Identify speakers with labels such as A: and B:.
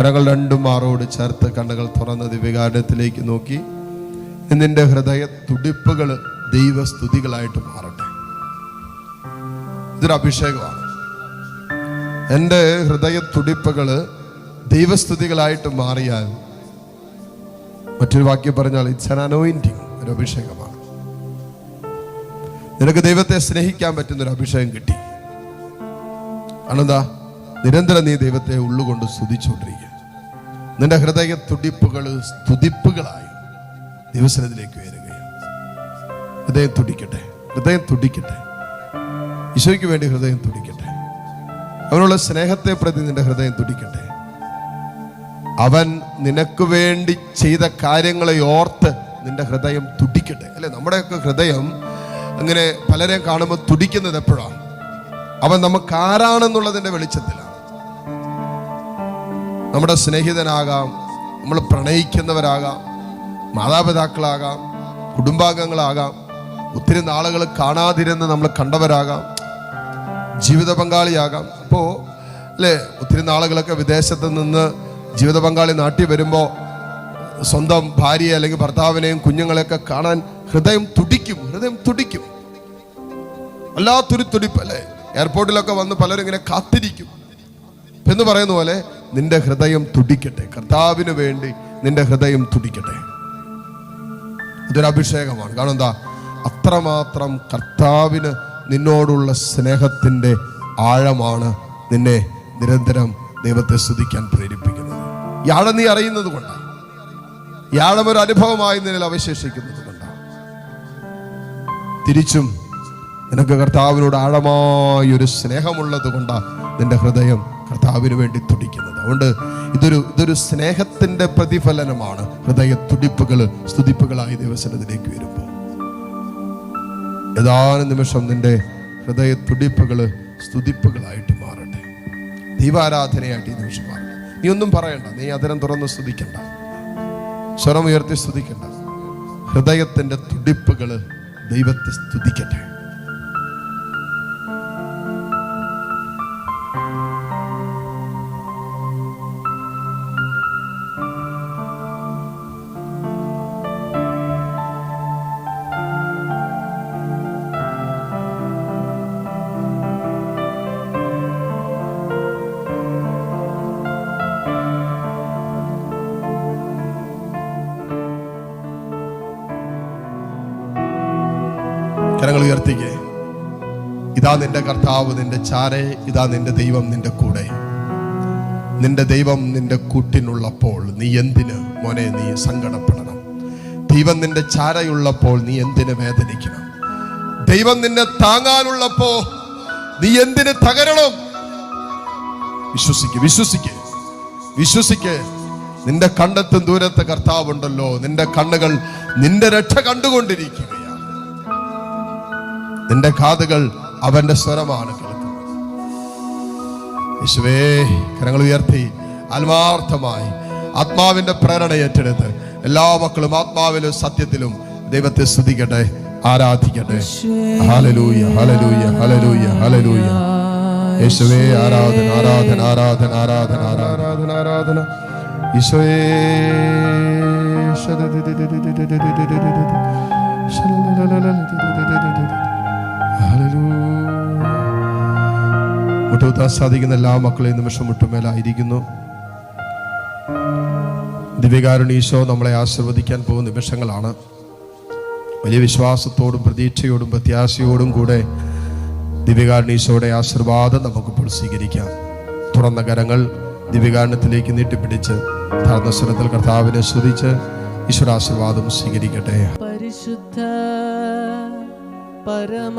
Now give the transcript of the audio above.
A: കരങ്ങൾ രണ്ടും മാറോട് ചേർത്ത് കണ്ണുകൾ തുറന്ന് ദിവ്യകാരണത്തിലേക്ക് നോക്കി. നിന്റെ ഹൃദയ തുടിപ്പുകൾ ദൈവസ്തുതികളായിട്ട് മാറട്ടെ. ഇതൊരു അഭിഷേകമാണ്. എന്റെ ഹൃദയ തുടിപ്പുകൾ ദൈവസ്തുതികളായിട്ട് മാറിയാൽ മറ്റൊരു വാക്യം പറഞ്ഞാൽ ഇറ്റ്സ് ആൻ അനോയിന്റിങ് ഒരു അഭിഷേകമാണ്. നിനക്ക് ദൈവത്തെ സ്നേഹിക്കാൻ പറ്റുന്ന ഒരു അഭിഷേകം കിട്ടി. അണെന്താ നിരന്തരം നീ ദൈവത്തെ ഉള്ളുകൊണ്ട് സ്തുതിച്ചുകൊണ്ടിരിക്കുക. നിന്റെ ഹൃദയ തുടിപ്പുകൾ സ്തുതിപ്പുകളായി ദിവസത്തിലേക്ക് വരികയാണ് ഹൃദയം തുടിക്കട്ടെ ഹൃദയം തുടിക്കട്ടെ. ഈശോയ്ക്ക് വേണ്ടി ഹൃദയം തുടിക്കട്ടെ. അവനുള്ള സ്നേഹത്തെ പ്രതി നിന്റെ ഹൃദയം തുടിക്കട്ടെ. അവൻ നിനക്ക് വേണ്ടി ചെയ്ത കാര്യങ്ങളെ ഓർത്ത് നിന്റെ ഹൃദയം തുടിക്കട്ടെ. അല്ലെ നമ്മുടെയൊക്കെ ഹൃദയം അങ്ങനെ പലരെയും കാണുമ്പോൾ തുടിക്കുന്നത് എപ്പോഴാണ്? അവൻ നമുക്ക് ആരാണെന്നുള്ളതിന്റെ വെളിച്ചത്തിലാണ്. നമ്മുടെ സ്നേഹിതനാകാം നമ്മൾ പ്രണയിക്കുന്നവരാകാം മാതാപിതാക്കളാകാം കുടുംബാംഗങ്ങളാകാം ഒത്തിരി നാളുകൾ കാണാതിരുന്ന് നമ്മൾ കണ്ടവരാകാം ജീവിത പങ്കാളിയാകാം. ഇപ്പോൾ അല്ലേ ഒത്തിരി നാളുകളൊക്കെ വിദേശത്ത് നിന്ന് ജീവിത പങ്കാളി നാട്ടിൽ വരുമ്പോൾ സ്വന്തം ഭാര്യയെ അല്ലെങ്കിൽ ഭർത്താവിനെയും കുഞ്ഞുങ്ങളെയൊക്കെ കാണാൻ ഹൃദയം തുടിക്കും ഹൃദയം തുടിക്കും. വല്ലാത്തൊരു തുടിപ്പ് അല്ലേ? എയർപോർട്ടിലൊക്കെ വന്ന് പലരും ഇങ്ങനെ കാത്തിരിക്കും. എന്ന് പറയുന്ന പോലെ നിന്റെ ഹൃദയം തുടിക്കട്ടെ. കർത്താവിന് വേണ്ടി നിന്റെ ഹൃദയം തുടിക്കട്ടെ. ഇതൊരു അഭിഷേകമാണ്. കാരണം എന്താ? അത്രമാത്രം കർത്താവിന് നിന്നോടുള്ള സ്നേഹത്തിന്റെ ആഴമാണ് നിന്നെ നിരന്തരം ദൈവത്തെ സ്തുതിക്കാൻ പ്രേരിപ്പിക്കുന്നത്. ആഴം നീ അറിയുന്നത് കൊണ്ടാണ് ഈ ഒരു അനുഭവമായി നിന്നിൽ അവശേഷിക്കുന്നത് കൊണ്ടാണ് തിരിച്ചും നിനക്ക് കർത്താവിനോട് ആഴമായൊരു സ്നേഹമുള്ളത് കൊണ്ടാണ് നിന്റെ ഹൃദയം കർത്താവിന് വേണ്ടി തുടിക്കുന്നത്. അതുകൊണ്ട് ഇതൊരു ഇതൊരു സ്നേഹത്തിന്റെ പ്രതിഫലനമാണ്. ഹൃദയ തുടിപ്പുകൾ സ്തുതിപ്പുകളായി ദിവസത്തിലേക്ക് വരുമ്പോൾ. ഏതാനും നിമിഷം നിന്റെ ഹൃദയ തുടിപ്പുകൾ സ്തുതിപ്പുകളായിട്ട് മാറട്ടെ. ദീപാരാധനയായിട്ട് ഈ നിമിഷം മാറട്ടെ. നീ ഒന്നും പറയണ്ട. നീ അതിരം തുറന്ന് സ്തുതിക്കണ്ട. സ്വരം ഉയർത്തി സ്തുതിക്കണ്ട. ഹൃദയത്തിന്റെ തുടിപ്പുകൾ ദൈവത്തെ സ്തുതിക്കട്ടെ. കരങ്ങൾ ഉയർത്തിക്കേ. ഇതാ നിന്റെ കർത്താവ് നിന്റെ ചാരെ ഇതാ നിന്റെ ദൈവം നിന്റെ കൂടെ. നിന്റെ ദൈവം നിന്റെ കൂട്ടിനുള്ളപ്പോൾ നീ എന്തിന് മോനെ നീ സങ്കടപ്പെടണം? ദൈവം നിന്റെ ചാരയുള്ളപ്പോൾ നീ എന്തിന് വേദനിക്കണം? ദൈവം നിന്നെ താങ്ങാനുള്ളപ്പോ നീ എന്തിന് തകരണം? വിശ്വസിക്ക് വിശ്വസിക്ക് വിശ്വസിക്ക്. നിന്റെ കണ്ടെത്തും ദൂരത്തെ കർത്താവുണ്ടല്ലോ. നിന്റെ കണ്ണുകൾ നിന്റെ രക്ഷ കണ്ടുകൊണ്ടിരിക്കുകയാണ് നിന്റെ കാതുകൾ അവന്റെ സ്വരമാണ് കേൾക്കുന്നത് യേശുവേ കരങ്ങൾ ഉയർത്തി ആത്മാർത്ഥമായി ആത്മാവിന്റെ പ്രേരണ ഏറ്റെടുത്ത് എല്ലാ മക്കളും ആത്മാവിലും സത്യത്തിലും ദൈവത്തെ സ്തുതിക്കട്ടെ ആരാധിക്കട്ടെ ഹലലൂയ ഹലലൂയ ഹലലൂയ ഹലലൂയ യേശുവേ ആരാധന ആരാധന ആരാധന ആരാധന ആരാധന ആരാധന ഈശോയേ മുട്ടുകുത്താൻ സാധിക്കുന്ന എല്ലാ മക്കളെയും നിമിഷം മുട്ടുമേലായിരിക്കുന്നു. ദിവ്യകാരുണ്യ ഈശോ നമ്മളെ ആശീർവദിക്കാൻ പോകുന്ന നിമിഷങ്ങളാണ്. വലിയ വിശ്വാസത്തോടും പ്രതീക്ഷയോടും പ്രത്യാശയോടും കൂടെ ദിവ്യകാരുണീശോയുടെ ആശീർവാദം നമുക്കിപ്പോൾ സ്വീകരിക്കാം. തുറന്ന കരങ്ങൾ ദിവ്യകാരണത്തിലേക്ക് നീട്ടിപ്പിടിച്ച് താഴ്ന്ന സ്വരത്തിൽ കർത്താവിനെ സ്തുതിച്ച് ഈശ്വരാശീർവാദം സ്വീകരിക്കട്ടെ.
B: പരിശുദ്ധ പരമ